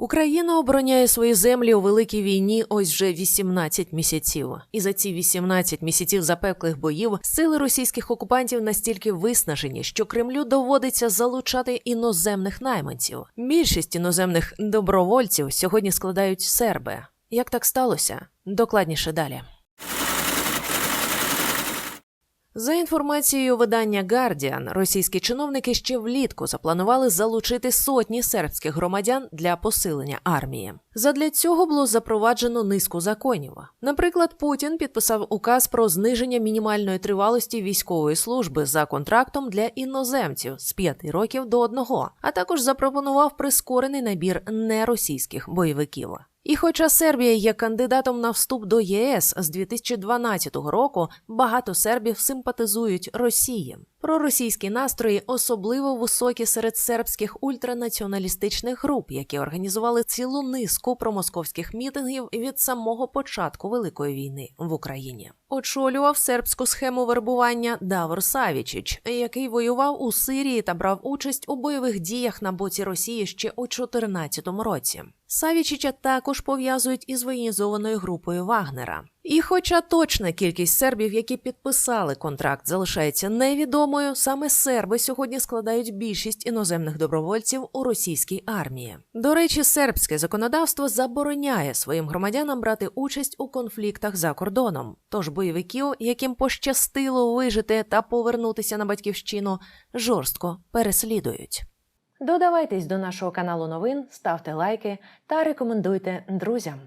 Україна обороняє свої землі у великій війні ось вже 18 місяців. І за ці 18 місяців запеклих боїв сили російських окупантів настільки виснажені, що Кремлю доводиться залучати іноземних найманців. Більшість іноземних добровольців сьогодні складають серби. Як так сталося? Докладніше далі. За інформацією видання Guardian, російські чиновники ще влітку запланували залучити сотні сербських громадян для посилення армії. Задля цього було запроваджено низку законів. Наприклад, Путін підписав указ про зниження мінімальної тривалості військової служби за контрактом для іноземців з 5 років до одного, а також запропонував прискорений набір неросійських бойовиків. І хоча Сербія є кандидатом на вступ до ЄС з 2012 року, багато сербів симпатизують Росії. Проросійські настрої особливо високі серед сербських ультранаціоналістичних груп, які організували цілу низку промосковських мітингів від самого початку Великої війни в Україні. Очолював сербську схему вербування Давор Савічич, який воював у Сирії та брав участь у бойових діях на боці Росії ще у 2014 році. Савічича також пов'язують із воєнізованою групою Вагнера. І хоча точна кількість сербів, які підписали контракт, залишається невідомою, саме серби сьогодні складають більшість іноземних добровольців у російській армії. До речі, сербське законодавство забороняє своїм громадянам брати участь у конфліктах за кордоном. Тож бойовиків, яким пощастило вижити та повернутися на батьківщину, жорстко переслідують. Додавайтесь до нашого каналу новин, ставте лайки та рекомендуйте друзям.